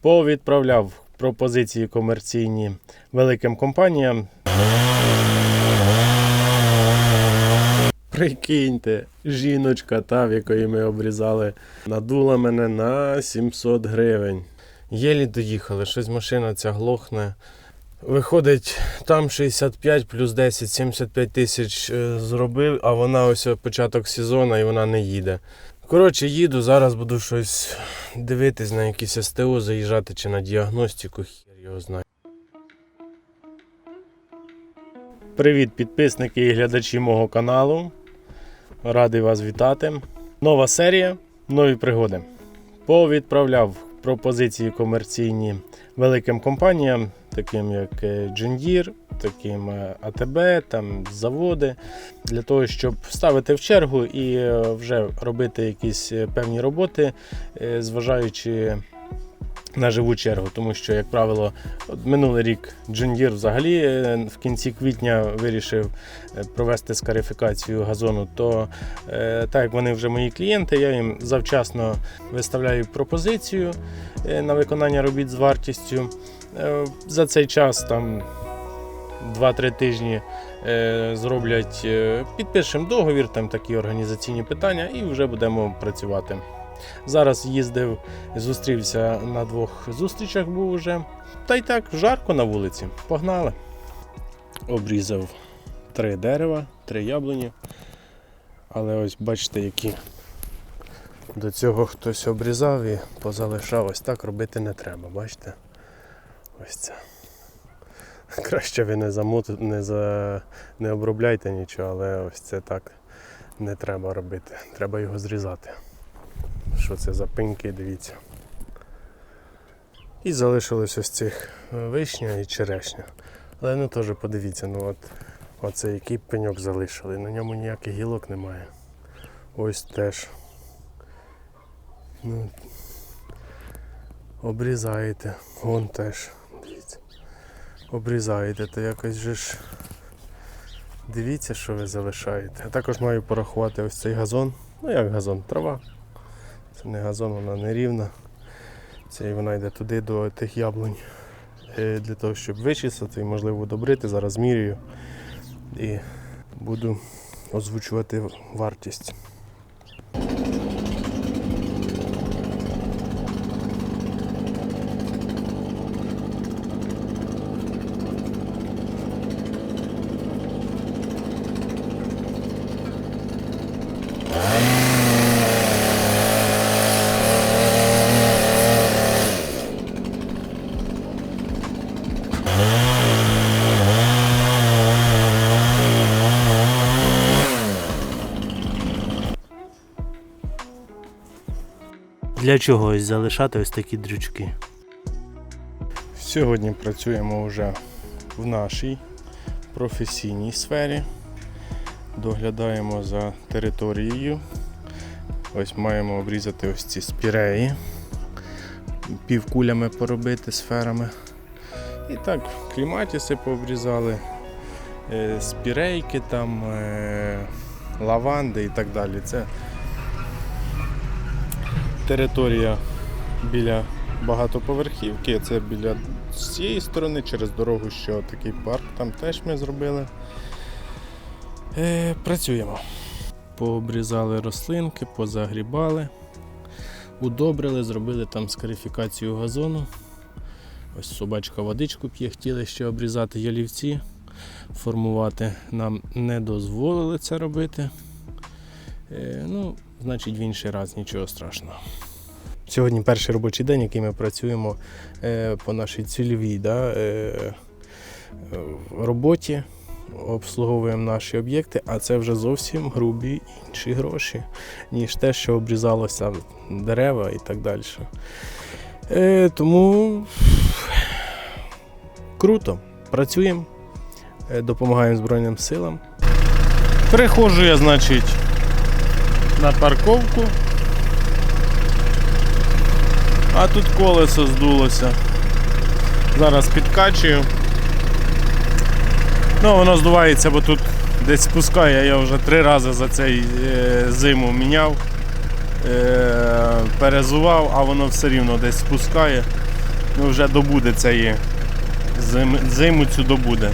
повідправляв пропозиції комерційні великим компаніям. Прикиньте, жіночка, та, в якої ми обрізали, надула мене на 700 гривень. Єлі доїхали, щось машина ця глохне. Виходить, там 65 плюс 10, 75 тисяч е, зробив, а вона ось початок сезону і вона не їде. Коротше, їду, зараз буду щось дивитись на якісь СТО, заїжджати чи на діагностику, хер його знає. Привіт, підписники і глядачі мого каналу. Радий вас вітати. Нова серія, нові пригоди. Повідправляв пропозиції комерційні великим компаніям, таким як е, John Deere, таким е, АТБ, там заводи, для того, щоб ставити в чергу і е, вже робити якісь е, певні роботи, е, зважаючи на живу чергу, тому що, як правило, минулий рік Deere взагалі е, в кінці квітня вирішив е, провести скарифікацію газону, то е, так як вони вже мої клієнти, я їм завчасно виставляю пропозицію на виконання робіт з вартістю. За цей час там 2-3 тижні зроблять, підпишемо договір, там такі організаційні питання, і вже будемо працювати. Зараз їздив, зустрівся на двох зустрічах був уже. Та й так, жарко на вулиці. Погнали. Обрізав три дерева, три яблуні. Але ось бачите, які до цього хтось обрізав і позалишав. Ось так робити не треба, бачите? Ось це. Краще ви не замут... не, за... не обробляйте нічого, але ось це так не треба робити. Треба його зрізати. Що це за пеньки, дивіться. І залишилось ось цих е, вишня і черешня. Але ну теж подивіться, ну от оце який пеньок залишили. На ньому ніяких гілок немає. Ось теж. Ну, обрізаєте. Вон теж. Дивіться. Обрізаєте, то якось же ж. Дивіться, що ви залишаєте. А також маю порахувати ось цей газон. Ну як газон, трава. Це не газон, вона не рівна. Це і вона йде туди до тих яблунь е, для того, щоб вичистити і можливо удобрити. Зараз міряю і буду озвучувати вартість. Для чого ось залишати ось такі дрючки? Сьогодні працюємо вже в нашій професійній сфері. Доглядаємо за територією. Ось маємо обрізати ось ці спіреї, півкулями поробити сферами. І так, кліматіси пообрізали, е, спірейки, там, е, лаванди і так далі. Це територія біля багатоповерхівки, це біля з цієї сторони, через дорогу, що такий парк там теж ми зробили. Е, працюємо. Пообрізали рослинки, позагрібали, удобрили, зробили там скарифікацію газону. Ось собачка водичку п'є, хотіли ще обрізати ялівці, формувати. Нам не дозволили це робити. Е, ну, значить, в інший раз нічого страшного. Сьогодні перший робочий день, який ми працюємо е, по нашій цільовій да, е, е, роботі, обслуговуємо наші об'єкти, а це вже зовсім грубі інші гроші, ніж те, що обрізалося дерева і так далі. Тому круто, працюємо, допомагаємо Збройним силам. Переходжу я, значить, на парковку. А тут колесо здулося. Зараз підкачую. Ну, воно здувається, бо тут десь спускає, я вже три рази за цей е, зиму міняв, е, перезував, а воно все рівно десь спускає. ну, вже добуде цієї зим, зиму цю добуде.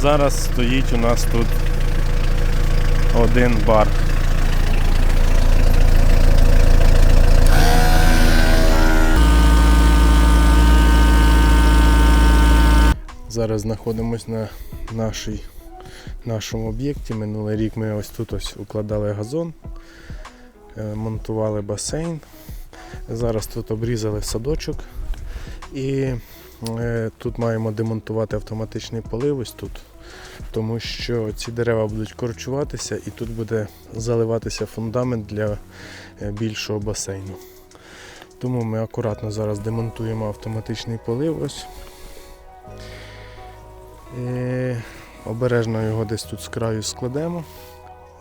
Зараз стоїть у нас тут один бар. Зараз знаходимось на нашій, нашому об'єкті. Минулий рік ми ось тут ось укладали газон, е, монтували басейн. Зараз тут обрізали садочок і е, тут маємо демонтувати автоматичний полив ось тут, тому що ці дерева будуть корчуватися і тут буде заливатися фундамент для е, більшого басейну. Тому ми акуратно зараз демонтуємо автоматичний полив. Ось. І обережно його десь тут з краю складемо.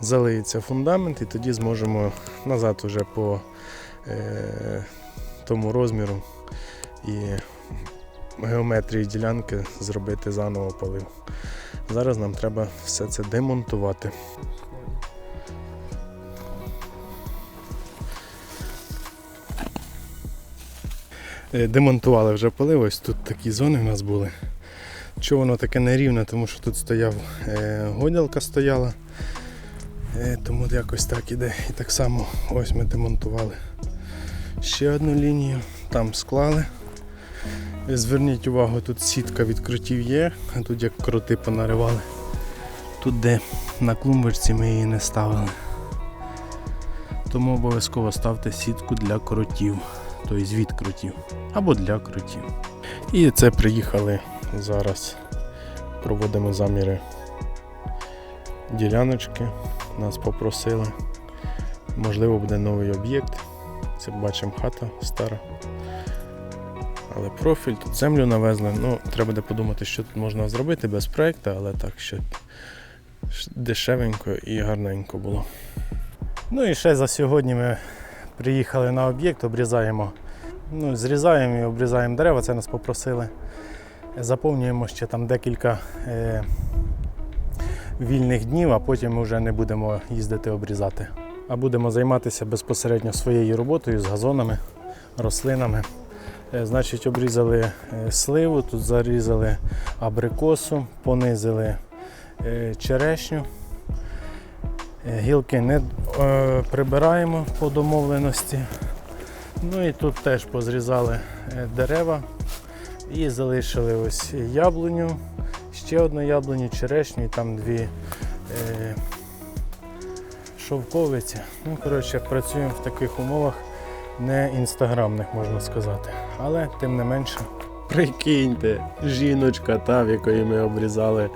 Залиється фундамент і тоді зможемо назад уже по е, тому розміру і геометрії ділянки зробити заново полив. Зараз нам треба все це демонтувати. Е, Демонтували вже полив, ось тут такі зони в нас були. Чого воно таке нерівне, тому що тут стояв е, годілка стояла. Е, тому якось так іде. І так само ось ми демонтували ще одну лінію, там склали. Зверніть увагу, тут сітка відкрутів є, а тут як кроти понаривали. Тут де на клумбочці ми її не ставили. Тому обов'язково ставте сітку для кротів, тобто від кротів або для кротів. І це приїхали зараз. Проводимо заміри діляночки. Нас попросили. Можливо, буде новий об'єкт. Це бачимо хата стара. Але профіль, тут землю навезли. Ну, треба буде подумати, що тут можна зробити без проєкту, але так, щоб дешевенько і гарненько було. Ну і ще за сьогодні ми приїхали на об'єкт, обрізаємо. Ну, зрізаємо і обрізаємо дерева, це нас попросили. Заповнюємо ще там декілька е, вільних днів, а потім ми вже не будемо їздити обрізати. А будемо займатися безпосередньо своєю роботою з газонами, рослинами. Е, Значить, обрізали е, сливу, тут зарізали абрикосу, понизили е, черешню. Е, Гілки не е, прибираємо по домовленості. Ну і тут теж позрізали е, дерева і залишили ось яблуню, ще одну яблуню, черешню і там дві е, шовковиці. Ну, коротше, працюємо в таких умовах не інстаграмних, можна сказати. Але тим не менше. Прикиньте, жіночка та, в якої ми обрізали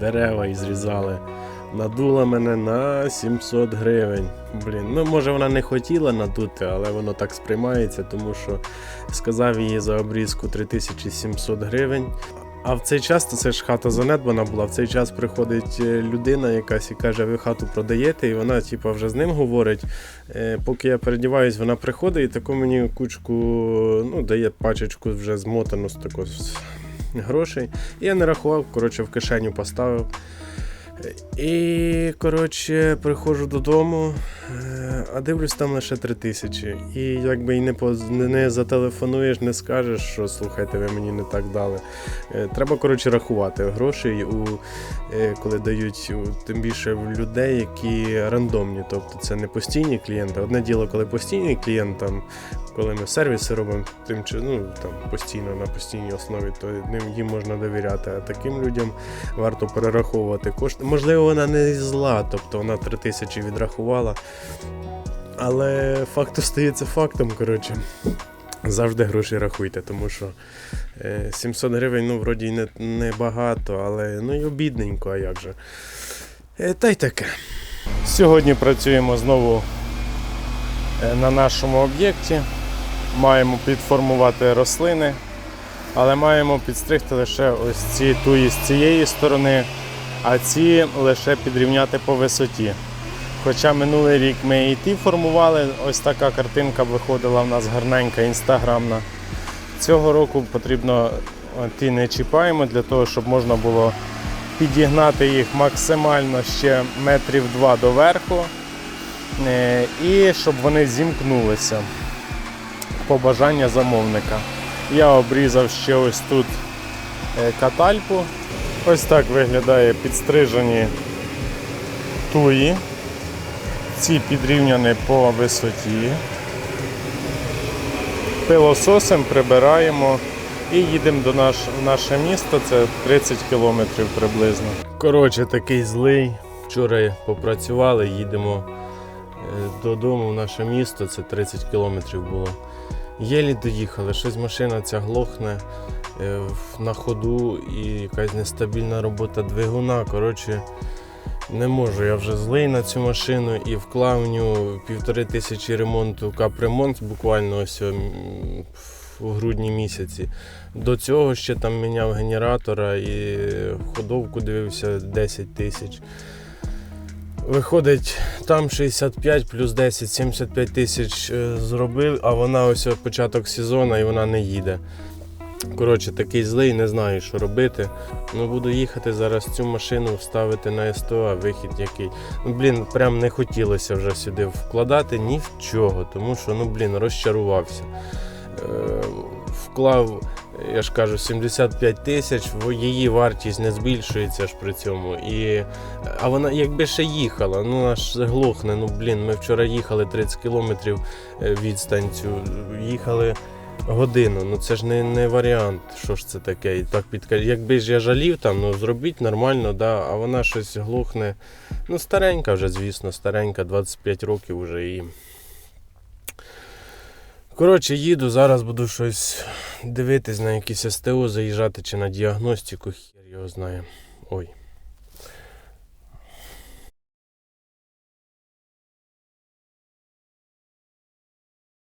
дерева і зрізали. Надула мене на 700 гривень. Блін, ну може вона не хотіла надути, але воно так сприймається, тому що сказав їй за обрізку 3700 гривень. А в цей час то це ж хата занедбана була. В цей час приходить е, людина якась і каже, ви хату продаєте, і вона, типу, вже з ним говорить. Е, Поки я передіваюсь, вона приходить і таку мені кучку, ну, дає пачечку вже змотану з такого грошей. І я не рахував, коротше, в кишеню поставив. І, коротше, приходжу додому, е, а дивлюсь там лише три тисячі. І якби і не, поз- не- зателефонуєш, не скажеш, що слухайте, ви мені не так дали. Е, Треба, коротше, рахувати гроші, у, е, коли дають тим більше в людей, які рандомні. Тобто це не постійні клієнти. Одне діло, коли постійний клієнт, там, коли ми сервіси робимо тим ну, там, постійно на постійній основі, то їм можна довіряти. А таким людям варто перераховувати кошти. Можливо, вона не зла, тобто вона 3 тисячі відрахувала. Але факт остається фактом, коротше. Завжди гроші рахуйте, тому що е, 700 гривень, ну, вроді не, не багато, але ну і обідненько, а як же. Е, та й таке. Сьогодні працюємо знову е, на нашому об'єкті. Маємо підформувати рослини, але маємо підстригти лише ось ці туї з цієї сторони, а ці лише підрівняти по висоті. Хоча минулий рік ми і ті формували, ось така картинка виходила в нас гарненька, інстаграмна. Цього року потрібно ті не чіпаємо для того, щоб можна було підігнати їх максимально ще метрів два до верху. е, І щоб вони зімкнулися по бажання замовника. Я обрізав ще ось тут е, катальку. Ось так виглядає підстрижені туї. Ці підрівняні по висоті. Пилососим прибираємо і їдемо до наш, в наше місто. Це 30 кілометрів приблизно. Коротше, такий злий. Вчора попрацювали, їдемо е, додому в наше місто, це 30 кілометрів було. Єлі доїхали, щось машина ця глохне на ходу і якась нестабільна робота двигуна. Коротше, не можу, я вже злий на цю машину і вклав в нього півтори тисячі ремонту, капремонт буквально ось в грудні місяці. До цього ще там міняв генератора і ходовку дивився 10 тисяч. Виходить, там 65 плюс 10, 75 тисяч е, зробив, а вона ось початок сезону і вона не їде. Коротше, такий злий, не знаю, що робити. Ну, буду їхати зараз цю машину вставити на СТО, вихід який. Ну, блін, прям не хотілося вже сюди вкладати ні в чого, тому що, ну, блін, розчарувався. Е, вклав, я ж кажу, 75 тисяч, її вартість не збільшується ж при цьому. І, а вона якби ще їхала, ну аж глохне. Ну блін, ми вчора їхали 30 кілометрів е, відстань цю, їхали годину. Ну це ж не, не варіант, що ж це таке. І так підка... Якби ж я жалів там, ну зробіть нормально, да, а вона щось глохне. Ну, старенька вже, звісно, старенька, 25 років вже і. Коротше, їду, зараз буду щось дивитись на якісь СТО, заїжджати чи на діагностику, хер його знає. Ой.